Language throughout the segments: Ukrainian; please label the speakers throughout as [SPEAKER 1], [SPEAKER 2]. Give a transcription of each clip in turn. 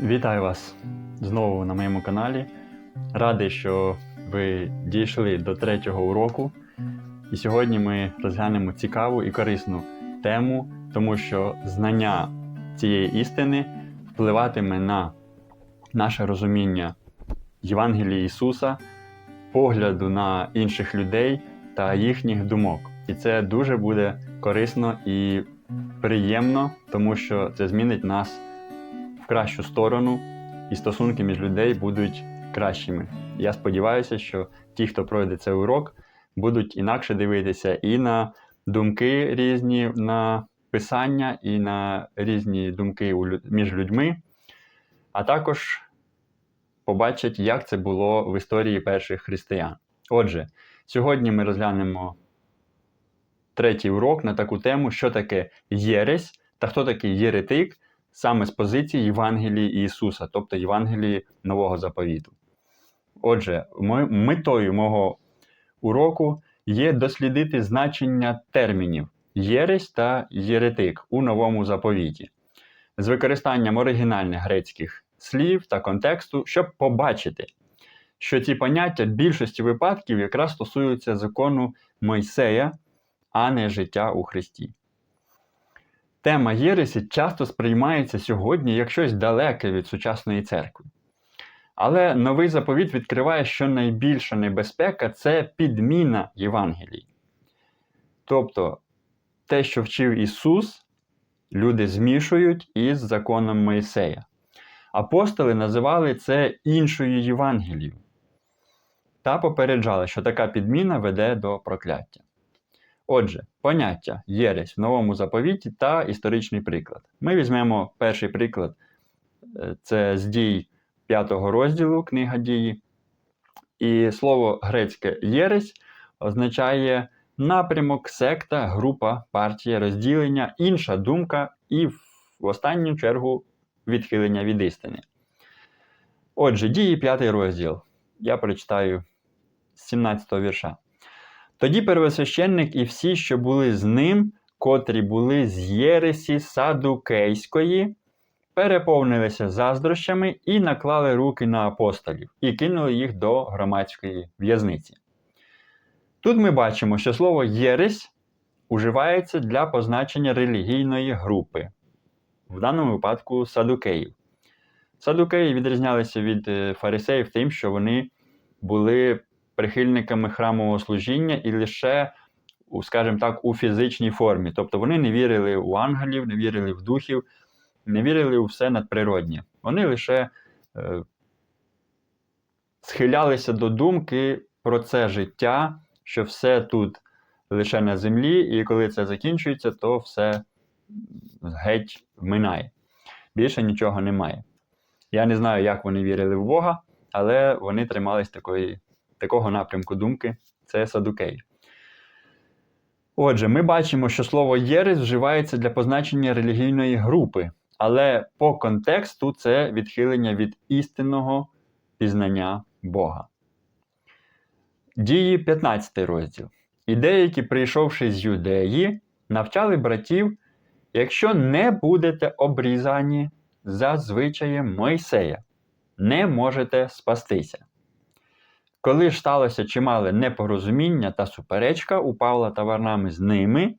[SPEAKER 1] Вітаю вас знову на моєму каналі. Радий, що ви дійшли до третього уроку. І сьогодні ми розглянемо цікаву і корисну тему, тому що знання цієї істини впливатиме на наше розуміння Євангелії Ісуса, погляду на інших людей та їхніх думок. І це дуже буде корисно і приємно, тому що це змінить нас кращу сторону, і стосунки між людей будуть кращими. Я сподіваюся, що ті, хто пройде цей урок, будуть інакше дивитися і на думки різні, на писання, і на різні думки між людьми, а також побачать, як це було в історії перших християн. Отже, сьогодні ми розглянемо третій урок на таку тему, що таке єресь та хто такий єретик, саме з позиції Євангелії Ісуса, тобто Євангелії Нового Заповіту. Отже, метою мого уроку є дослідити значення термінів єресь та єретик у новому заповіті з використанням оригінальних грецьких слів та контексту, щоб побачити, що ці поняття в більшості випадків якраз стосуються закону Мойсея, а не життя у Христі. Тема Єресі часто сприймається сьогодні як щось далеке від сучасної церкви. Але новий заповіт відкриває, що найбільша небезпека це підміна Євангелії. Тобто те, що вчив Ісус, люди змішують із законом Моїсея. Апостоли називали це іншою Євангелією та попереджали, що така підміна веде до прокляття. Отже, поняття єресь в новому заповіті та історичний приклад. Ми візьмемо перший приклад, е, це з дій 5 розділу книга дії. І слово грецьке єресь означає напрямок, секта, група, партія, розділення, інша думка і в останню чергу відхилення від істини. Отже, дії 5 розділ. Я прочитаю з 17 вірша. Тоді первосвященник і всі, що були з ним, котрі були з Єресі Садукейської, переповнилися заздрощами і наклали руки на апостолів і кинули їх до громадської в'язниці. Тут ми бачимо, що слово Єресь уживається для позначення релігійної групи, в даному випадку садукеїв. Садукеї відрізнялися від е, фарисеїв тим, що вони були прихильниками храмового служіння і лише, скажімо так, у фізичній формі. Тобто вони не вірили у ангелів, не вірили в духів, не вірили у все надприроднє. Вони лише е, схилялися до думки про це життя, що все тут лише на землі, і коли це закінчується, то все геть минає. Більше нічого немає. Я не знаю, як вони вірили в Бога, але вони тримались такої такого напрямку думки це садукеї. Отже, ми бачимо, що слово єресь вживається для позначення релігійної групи, але по контексту це відхилення від істинного пізнання Бога. Дії 15 розділ. І деякі, прийшовши з юдеї, навчали братів, якщо не будете обрізані за звичаєм Мойсея, не можете спастися. Коли ж сталося чимале непорозуміння та суперечка у Павла та Варнами з ними,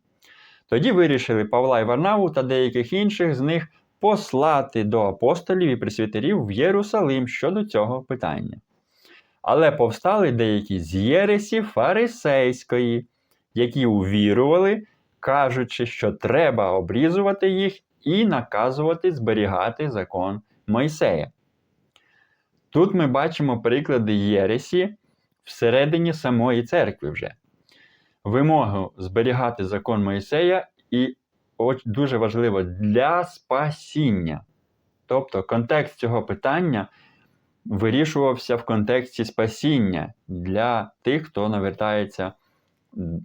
[SPEAKER 1] тоді вирішили Павла і Варнаву та деяких інших з них послати до апостолів і пресвітерів в Єрусалим щодо цього питання. Але повстали деякі з Єресі фарисейської, які увірували, кажучи, що треба обрізувати їх і наказувати зберігати закон Мойсея. Тут ми бачимо приклади Єресі всередині самої церкви вже. Вимогу зберігати закон Моїсея і дуже важливо для спасіння. Тобто контекст цього питання вирішувався в контексті спасіння для тих, хто навертається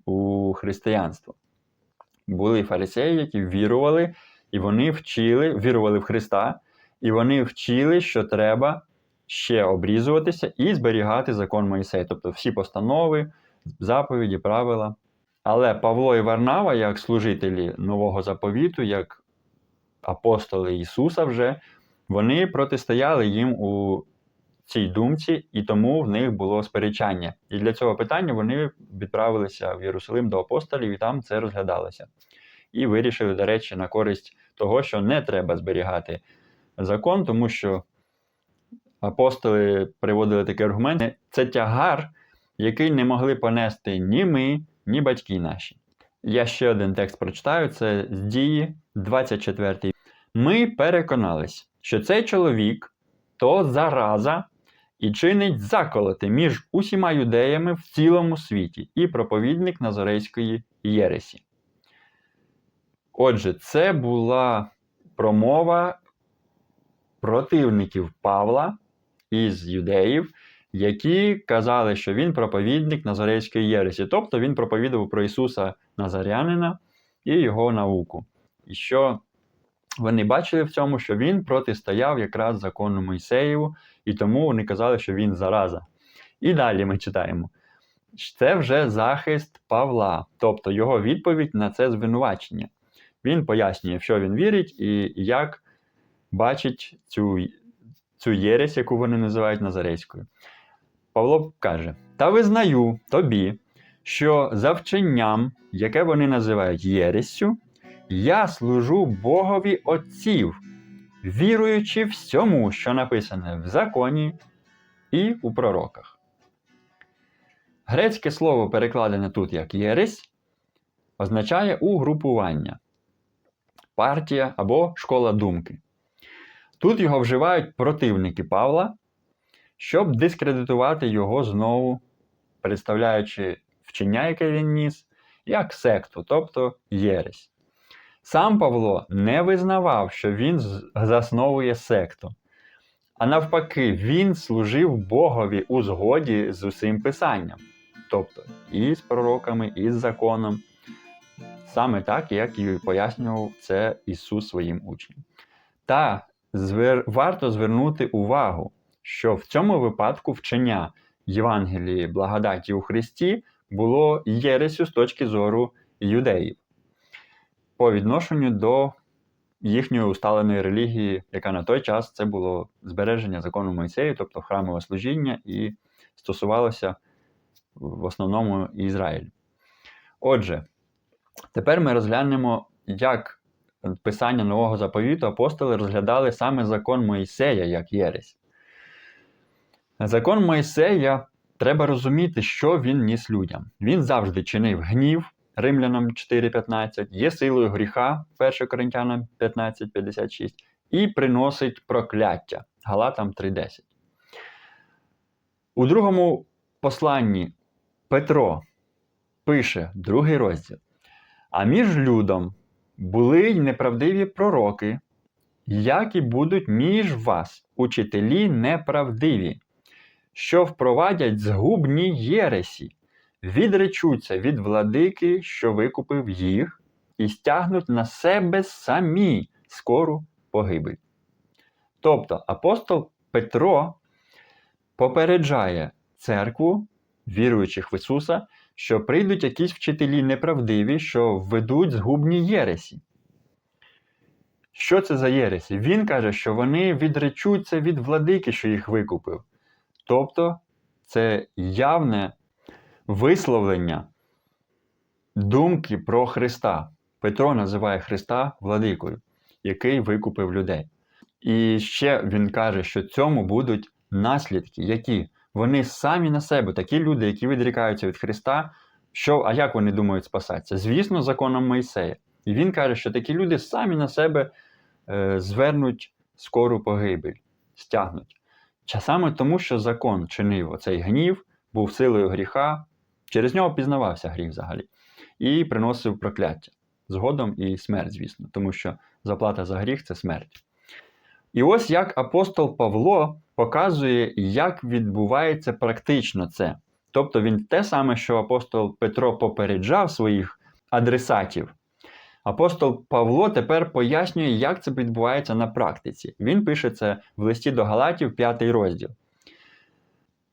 [SPEAKER 1] у християнство. Були фарисеї, які вірували, і вони вчили, вірували в Христа, і вони вчили, що треба ще обрізуватися і зберігати закон Моїсея, тобто всі постанови, заповіді, правила. Але Павло і Варнава, як служителі нового заповіту, як апостоли Ісуса, вже вони протистояли їм у цій думці, і тому в них було сперечання. І для цього питання вони відправилися в Єрусалим до апостолів, і там це розглядалося. І вирішили, до речі, на користь того, що не треба зберігати закон, тому що апостоли приводили такі аргументи. Це тягар, який не могли понести ні ми, ні батьки наші. Я ще один текст прочитаю: це з дії, 24. Ми переконались, що цей чоловік то зараза і чинить заколоти між усіма юдеями в цілому світі і проповідник Назарейської Єресі. Отже, це була промова противників Павла із юдеїв, які казали, що він проповідник Назарейської Єресі. Тобто він проповідував про Ісуса Назарянина і його науку. І що вони бачили в цьому, що він протистояв якраз закону Мойсеєву, і тому вони казали, що він зараза. І далі ми читаємо. Це вже захист Павла, тобто його відповідь на це звинувачення. Він пояснює, в що він вірить і як бачить цю, цю єресь, яку вони називають Назарейською. Павло каже: Та визнаю тобі, що за вченням, яке вони називають єрессю, я служу Богові Отців, віруючи всьому, що написане в законі і у пророках. Грецьке слово, перекладене тут як єресь, означає угрупування, партія або школа думки. Тут його вживають противники Павла, щоб дискредитувати його знову, представляючи вчення, яке він ніс, як секту, тобто єресь. Сам Павло не визнавав, що він засновує секту. А навпаки, він служив Богові у згоді з усім писанням, тобто і з пророками, і з законом, саме так, як і пояснював це Ісус своїм учням. Та звер... варто звернути увагу, що в цьому випадку вчення Євангелії благодаті у Христі було єресю з точки зору юдеїв по відношенню до їхньої усталеної релігії, яка на той час це було збереження закону Мойсею, тобто храмове служіння, і стосувалося в основному Ізраїлю. Отже, тепер ми розглянемо, як писання нового заповіту апостоли розглядали саме закон Моїсея як єресь. Закон Моїсея треба розуміти, що він ніс людям. Він завжди чинив гнів. Римлянам 4.15, є силою гріха 1 Коринтянам 15.56 і приносить прокляття Галатам 3.10. У другому посланні Петро пише другий розділ. А між людом були й неправдиві пророки, як і будуть між вас учителі неправдиві, що впровадять згубні єресі відречуться від владики, що викупив їх, і стягнуть на себе самі скору погибель. Тобто апостол Петро попереджає церкву, віруючих в Ісуса, що прийдуть якісь вчителі неправдиві, що введуть згубні єресі. Що це за єресі? Він каже, що вони відречуться від владики, що їх викупив. Тобто це явне висловлення думки про Христа. Петро називає Христа владикою, який викупив людей. І ще він каже, що цьому будуть наслідки, які вони самі на себе, такі люди, які відрікаються від Христа. Що, А як вони думають спасатися? Звісно, законом Мойсея. І він каже, що такі люди самі на себе е, звернуть скору погибель, стягнуть. Саме тому, що закон чинив оцей гнів, був силою гріха, Через нього пізнавався гріх взагалі. І приносив прокляття. Згодом і смерть, звісно, тому що заплата за гріх це смерть. І ось як апостол Павло показує, як відбувається практично це. Тобто він те саме, що апостол Петро попереджав своїх адресатів. Апостол Павло тепер пояснює, як це відбувається на практиці. Він пише це в листі до Галатів, 5 розділ.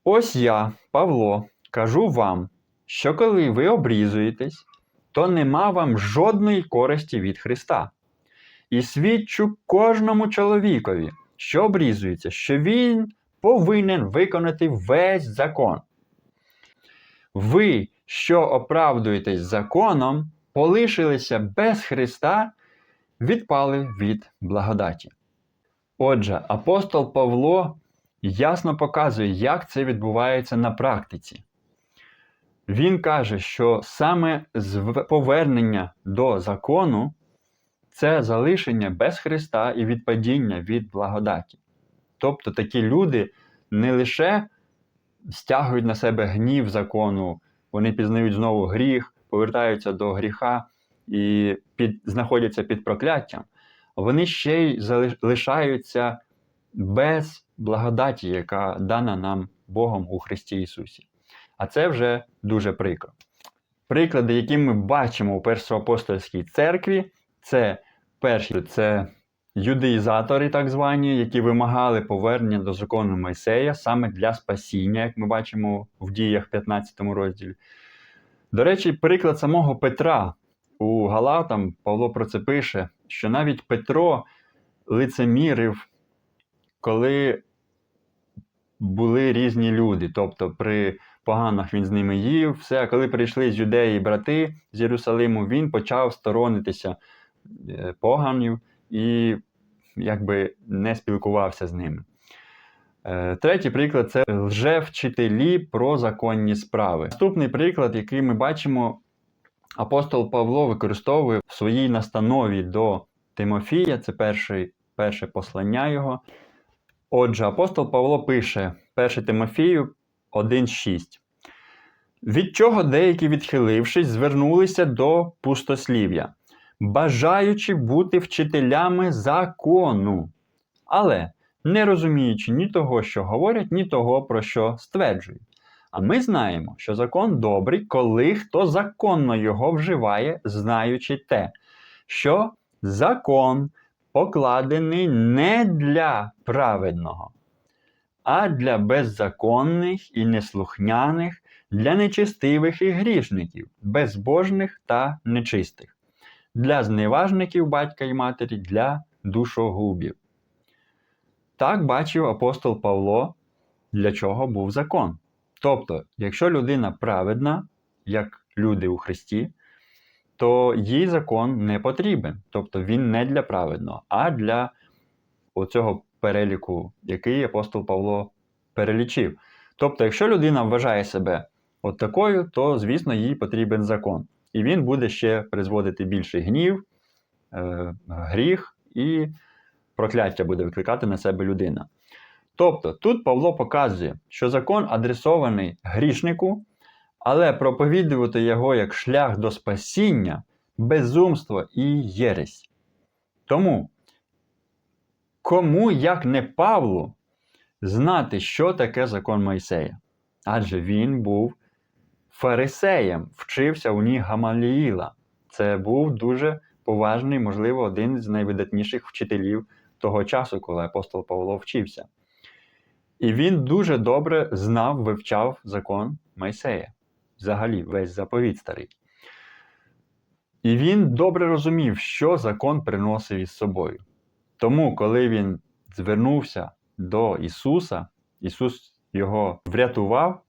[SPEAKER 1] Ось я, Павло, кажу вам що коли ви обрізуєтесь, то нема вам жодної користі від Христа. І свідчу кожному чоловікові, що обрізується, що він повинен виконати весь закон. Ви, що оправдуєтесь законом, полишилися без Христа, відпали від благодаті. Отже, апостол Павло ясно показує, як це відбувається на практиці. Він каже, що саме повернення до закону це залишення без Христа і відпадіння від благодаті. Тобто такі люди не лише стягують на себе гнів закону, вони пізнають знову гріх, повертаються до гріха і під, знаходяться під прокляттям, вони ще й залишаються без благодаті, яка дана нам Богом у Христі Ісусі. А це вже дуже прикро. Приклади, які ми бачимо у першоапостольській церкві, це перші це юдеїзатори, так звані, які вимагали повернення до закону Мойсея саме для спасіння, як ми бачимо в діях 15 розділі. До речі, приклад самого Петра у Галатам Павло про це пише, що навіть Петро лицемірив, коли були різні люди. Тобто, при поганах він з ними їв, все. А коли прийшли з юдеї брати з Єрусалиму, він почав сторонитися поганів і якби не спілкувався з ними. Е, Третій приклад це лжевчителі про законні справи. Наступний приклад, який ми бачимо, апостол Павло використовує в своїй настанові до Тимофія, це перший, перше послання його. Отже, апостол Павло пише 1 Тимофію 1,6. Від чого деякі, відхилившись, звернулися до пустослів'я, бажаючи бути вчителями закону, але не розуміючи ні того, що говорять, ні того, про що стверджують. А ми знаємо, що закон добрий, коли хто законно його вживає, знаючи те, що закон покладений не для праведного, а для беззаконних і неслухняних, для нечистивих і грішників, безбожних та нечистих, для зневажників батька і матері, для душогубів. Так бачив апостол Павло, для чого був закон. Тобто, якщо людина праведна, як люди у Христі, то їй закон не потрібен. Тобто він не для праведного, а для оцього переліку, який апостол Павло перелічив. Тобто, якщо людина вважає себе от такою, то, звісно, їй потрібен закон. І він буде ще призводити більший гнів, е, гріх і прокляття буде викликати на себе людина. Тобто, тут Павло показує, що закон адресований грішнику, але проповідувати його як шлях до спасіння, безумство і єресь. Тому, кому, як не Павлу, знати, що таке закон Мойсея? Адже він був фарисеєм, вчився у ніг Гамаліїла. Це був дуже поважний, можливо, один з найвидатніших вчителів того часу, коли апостол Павло вчився. І він дуже добре знав, вивчав закон Мойсея, взагалі, весь заповіт старий. І він добре розумів, що закон приносив із собою. Тому, коли він звернувся до Ісуса, Ісус його врятував,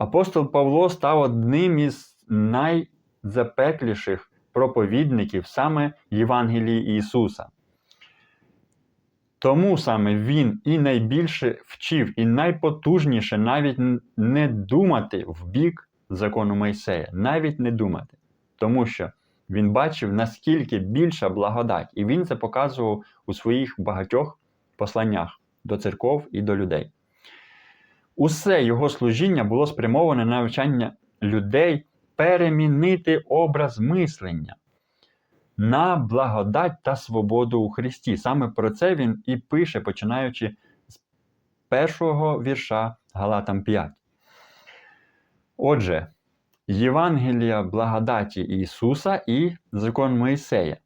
[SPEAKER 1] апостол Павло став одним із найзапекліших проповідників саме Євангелії Ісуса. Тому саме він і найбільше вчив, і найпотужніше навіть не думати в бік закону Мойсея, навіть не думати. Тому що він бачив, наскільки більша благодать, і він це показував у своїх багатьох посланнях до церков і до людей. Усе його служіння було спрямоване на навчання людей перемінити образ мислення на благодать та свободу у Христі. Саме про це він і пише, починаючи з першого вірша Галатам 5. Отже, Євангелія благодаті Ісуса і закон Моїсея.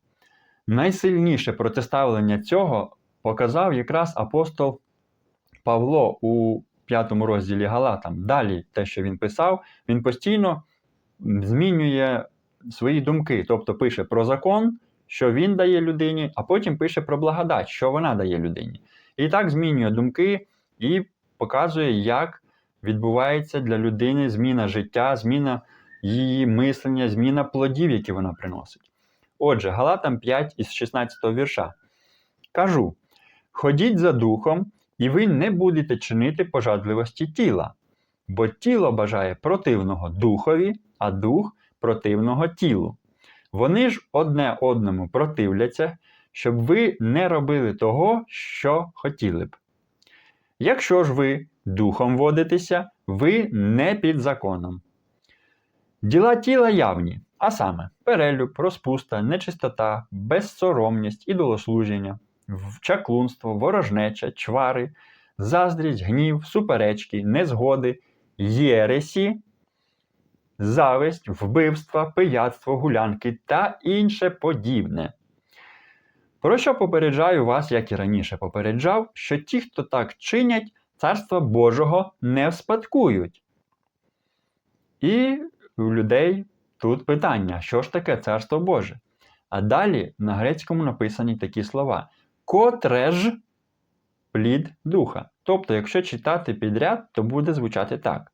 [SPEAKER 1] Найсильніше протиставлення цього показав якраз апостол Павло у п'ятому розділі Галатам. Далі те, що він писав, він постійно змінює свої думки, тобто пише про закон, що він дає людині, а потім пише про благодать, що вона дає людині. І так змінює думки і показує, як відбувається для людини зміна життя, зміна її мислення, зміна плодів, які вона приносить. Отже, Галатам 5 із 16 вірша. Кажу: ходіть за духом, і ви не будете чинити пожадливості тіла, бо тіло бажає противного духові, а дух противного тілу. Вони ж одне одному противляться, щоб ви не робили того, що хотіли б. Якщо ж ви духом водитеся, ви не під законом. Діла тіла явні, а саме перелюб, розпуста, нечистота, безсоромність, ідолослужіння, в- чаклунство, ворожнеча, чвари, заздрість, гнів, суперечки, незгоди, єресі, зависть, вбивства, пияцтво, гулянки та інше подібне. Про що попереджаю вас, як і раніше попереджав, що ті, хто так чинять, царства Божого не вспадкують. І у людей тут питання: що ж таке царство Боже? А далі на грецькому написані такі слова: котре ж плід духа. Тобто, якщо читати підряд, то буде звучати так.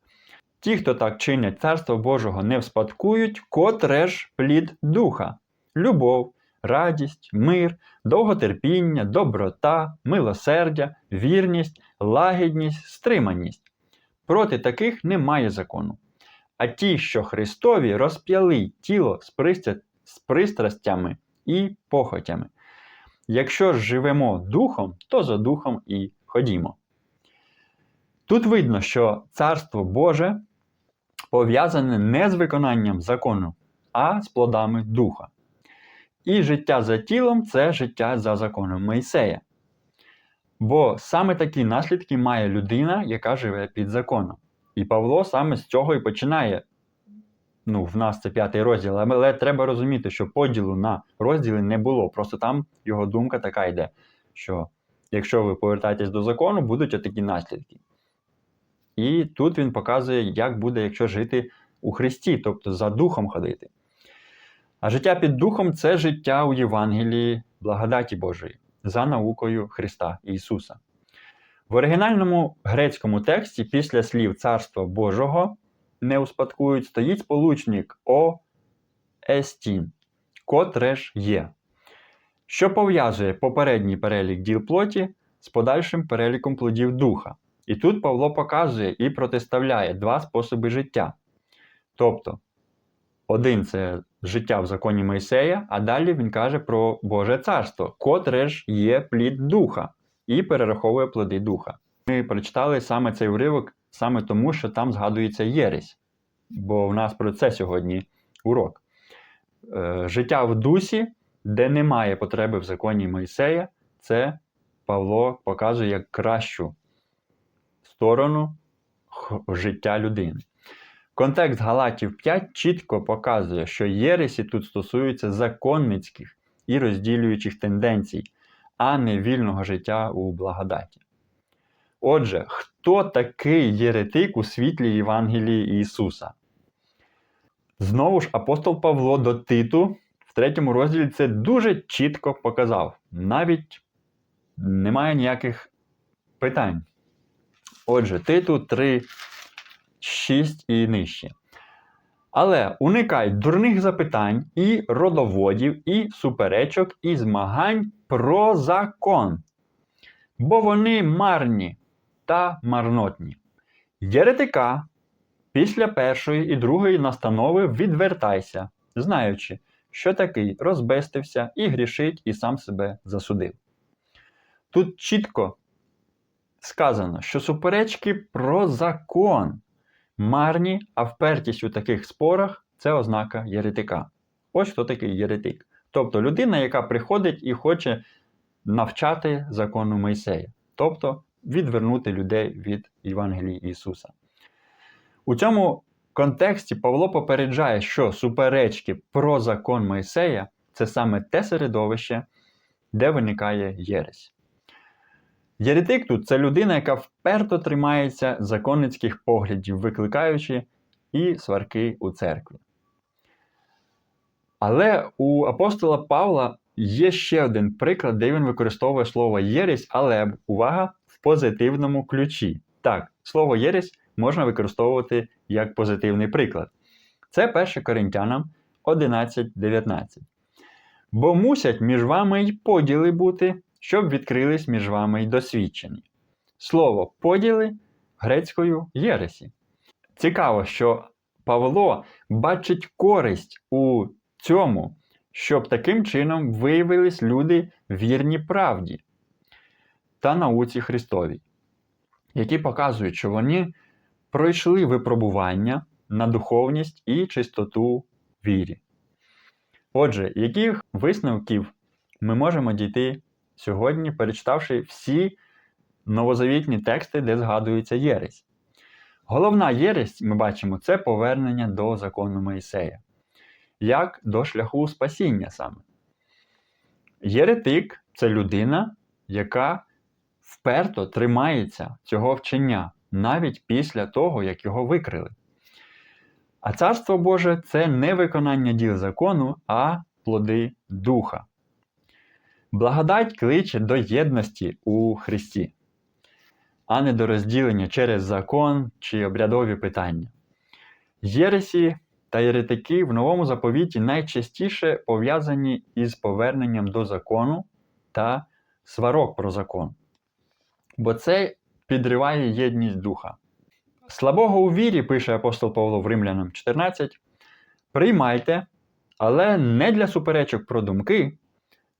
[SPEAKER 1] Ті, хто так чинять царство Божого, не вспадкують, котре ж плід духа, любов, радість, мир, довготерпіння, доброта, милосердя, вірність, лагідність, стриманість. Проти таких немає закону. А ті, що Христові, розп'яли тіло з, пристрастями і похотями. Якщо живемо духом, то за духом і ходімо. Тут видно, що Царство Боже пов'язане не з виконанням закону, а з плодами духа. І життя за тілом це життя за законом Мойсея. Бо саме такі наслідки має людина, яка живе під законом. І Павло саме з цього і починає. Ну, в нас це п'ятий розділ, але треба розуміти, що поділу на розділи не було. Просто там його думка така йде, що якщо ви повертаєтесь до закону, будуть отакі наслідки. І тут він показує, як буде, якщо жити у Христі, тобто за духом ходити. А життя під духом це життя у Євангелії благодаті Божої, за наукою Христа Ісуса. В оригінальному грецькому тексті після слів Царства Божого не успадкують стоїть сполучник Естін, котре ж є, що пов'язує попередній перелік діл плоті з подальшим переліком плодів духа. І тут Павло показує і протиставляє два способи життя. Тобто, один це життя в законі Мойсея, а далі він каже про Боже царство, котре ж є плід духа, і перераховує плоди духа. Ми прочитали саме цей уривок саме тому, що там згадується єресь, бо в нас про це сьогодні урок. Е, Життя в дусі, де немає потреби в законі Мойсея, це Павло показує як кращу сторону життя людини. Контекст Галатів 5 чітко показує, що єресі тут стосуються законницьких і розділюючих тенденцій, а не вільного життя у благодаті. Отже, хто такий єретик у світлі Євангелії Ісуса? Знову ж апостол Павло до Титу в третьому розділі це дуже чітко показав. Навіть немає ніяких питань. Отже, Титу 3, 6 і нижче. Але уникай дурних запитань і родоводів, і суперечок, і змагань про закон, бо вони марні та марнотні. Єретика після першої і другої настанови відвертайся, знаючи, що такий розбестився і грішить, і сам себе засудив. Тут чітко сказано, що суперечки про закон марні, а впертість у таких спорах це ознака єретика. Ось хто такий єретик. Тобто людина, яка приходить і хоче навчати закону Мойсея, тобто відвернути людей від Євангелії Ісуса. У цьому контексті Павло попереджає, що суперечки про закон Мойсея це саме те середовище, де виникає єресь. Єретик тут це людина, яка вперто тримається законницьких поглядів, викликаючи і сварки у церкві. Але у апостола Павла Є ще один приклад, де він використовує слово єресь, але увага позитивному ключі. Так, слово єресь можна використовувати як позитивний приклад. Це 1 Коринтянам 11.19. Бо мусять між вами й поділи бути, щоб відкрились між вами й досвідчені. Слово поділи грецькою єресі. Цікаво, що Павло бачить користь у цьому, щоб таким чином виявились люди вірні правді та науці Христовій, які показують, що вони пройшли випробування на духовність і чистоту вірі. Отже, яких висновків ми можемо дійти сьогодні, перечитавши всі новозавітні тексти, де згадується єресь? Головна єресь, ми бачимо, це повернення до закону Моїсея, як до шляху спасіння саме. Єретик це людина, яка вперто тримається цього вчення навіть після того, як його викрили. А царство Боже це не виконання діл закону, а плоди духа. Благодать кличе до єдності у Христі, а не до розділення через закон чи обрядові питання. Єресі та єретики в новому заповіті найчастіше пов'язані із поверненням до закону та сварок про закон. Бо це підриває єдність духа. Слабого у вірі, пише апостол Павло в Римлянам 14, приймайте, але не для суперечок про думки,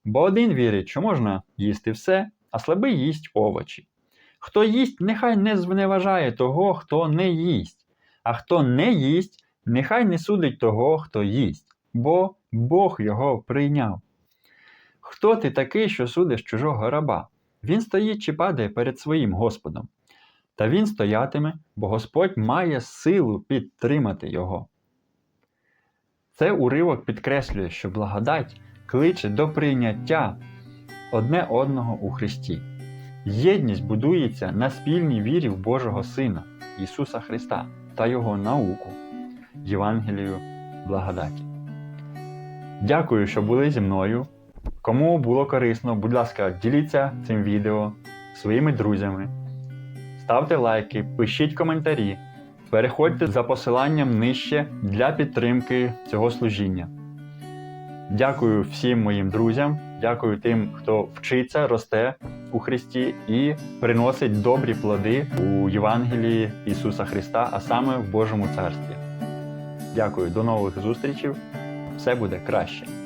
[SPEAKER 1] бо один вірить, що можна їсти все, а слабий їсть овочі. Хто їсть, нехай не зневажає того, хто не їсть, а хто не їсть, нехай не судить того, хто їсть, бо Бог його прийняв. Хто ти такий, що судиш чужого раба? Він стоїть чи падає перед своїм Господом. Та він стоятиме, бо Господь має силу підтримати його. Це уривок підкреслює, що благодать кличе до прийняття одне одного у Христі. Єдність будується на спільній вірі в Божого Сина Ісуса Христа та Його науку, Євангелію благодаті. Дякую, що були зі мною. Кому було корисно, будь ласка, діліться цим відео своїми друзями. Ставте лайки, пишіть коментарі, переходьте за посиланням нижче для підтримки цього служіння. Дякую всім моїм друзям, дякую тим, хто вчиться, росте у Христі і приносить добрі плоди у Євангелії Ісуса Христа, а саме в Божому Царстві. Дякую, до нових зустрічей. Все буде краще.